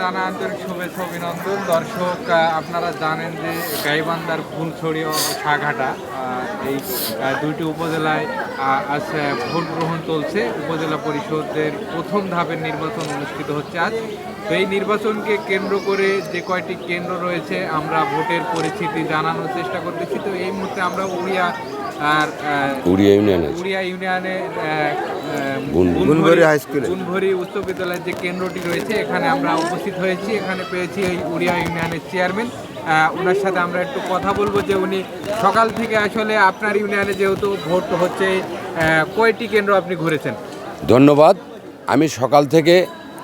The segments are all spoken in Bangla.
জানা আন্তরিক শুভেচ্ছা, অভিনন্দন। দর্শক আপনারা জানেন যে গাইবান্ধার ফুলছড়ি ও সাঘাটা এই দুইটি উপজেলায় আজ ভোট গ্রহণ চলছে। উপজেলা পরিষদের প্রথম ধাপের নির্বাচন অনুষ্ঠিত হচ্ছে আজ। তো এই নির্বাচনকে কেন্দ্র করে যে কয়টি কেন্দ্র রয়েছে, আমরা ভোটের পরিস্থিতি জানানোর চেষ্টা করতেছি। তো এই মুহূর্তে আমরা উড়িয়া আর উড়িয়া ইউনিয়নের উড়িয়া ইউনিয়নে বুনভরি হাই স্কুলে। বুনভরি উচ্চ বিদ্যালয়ের যে কেন্দ্রটি রয়েছে এখানে আমরা উপস্থিত হয়েছি। এখানে পেয়েছি এই উড়িয়া ইউনিয়নের চেয়ারম্যান ওনার সাথে আমরা একটু কথা বলব যে উনি সকাল থেকে আসলে আপনার ইউনিয়নে যেহেতু ভোট হচ্ছে কয়টি কেন্দ্র আপনি ঘুরেছেন? ধন্যবাদ। আমি সকাল থেকে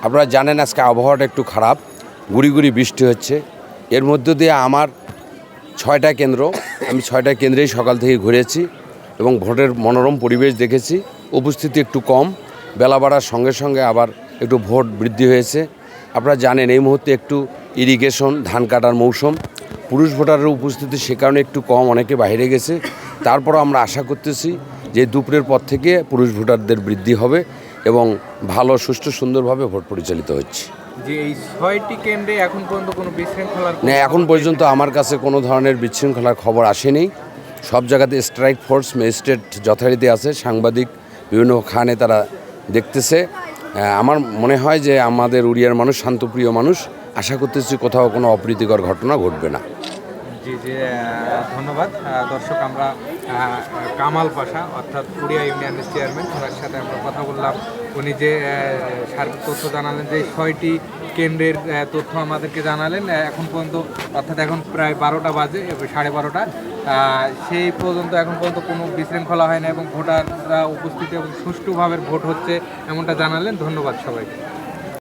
আপনারা জানেন আজকে আবহাওয়াটা একটু খারাপ। গুড়ি গুড়ি বৃষ্টি হচ্ছে। এর মধ্য দিয়ে আমার ছয়টা কেন্দ্র, আমি ছয়টা কেন্দ্রেই সকাল থেকে ঘুরেছি এবং ভোটের মনোরম পরিবেশ দেখেছি। উপস্থিতি একটু কম, বেলা বাড়ার সঙ্গে সঙ্গে আবার একটু ভোট বৃদ্ধি হয়েছে। আপনারা জানেন, এই মুহূর্তে একটু ইরিগেশন ধান কাটার মৌসুম। পুরুষ ভোটারের উপস্থিতি সে কারণে একটু কম, অনেকে বাইরে গেছে। তারপরও আমরা আশা করতেছি যে দুপুরের পর থেকে পুরুষ ভোটারদের বৃদ্ধি হবে এবং ভালো, সুষ্ঠু, সুন্দরভাবে ভোট পরিচালিত হচ্ছে। যে এই ছয়টি কেন্দ্রে এখন পর্যন্ত কোনো বিশৃঙ্খলার না, এখন পর্যন্ত আমার কাছে কোনো ধরনের বিশৃঙ্খলার খবর আসেনি। সব জায়গাতে স্ট্রাইক ফোর্স ম্যাজিস্ট্রেট যথারীতি আছে, সাংবাদিক, বিভিন্ন খানে তারা দেখতেছে। আমার মনে হয় যে আমাদের উড়িয়ার মানুষ শান্তপ্রিয় মানুষ, আশা করতেছি কোথাও কোনো অপ্রীতিকর ঘটনা ঘটবে না। জি জি ধন্যবাদ। দর্শক, আমরা কামাল পাশা, অর্থাৎ উড়িয়া ইউনিয়নের চেয়ারম্যান ওনার সাথে আমরা কথা বললাম। উনি যে সার্বিক তথ্য জানালেন, যে ছয়টি কেন্দ্রের তথ্য আমাদেরকে জানালেন এখন পর্যন্ত, অর্থাৎ এখন প্রায় বারোটা বাজে সাড়ে বারোটা। সেই পর্যন্ত এখন পর্যন্ত কোনো বিশৃঙ্খলা হয় না এবং ভোটাররা উপস্থিত এবং সুষ্ঠুভাবে ভোট হচ্ছে, এমনটা জানালেন। ধন্যবাদ সবাইকে।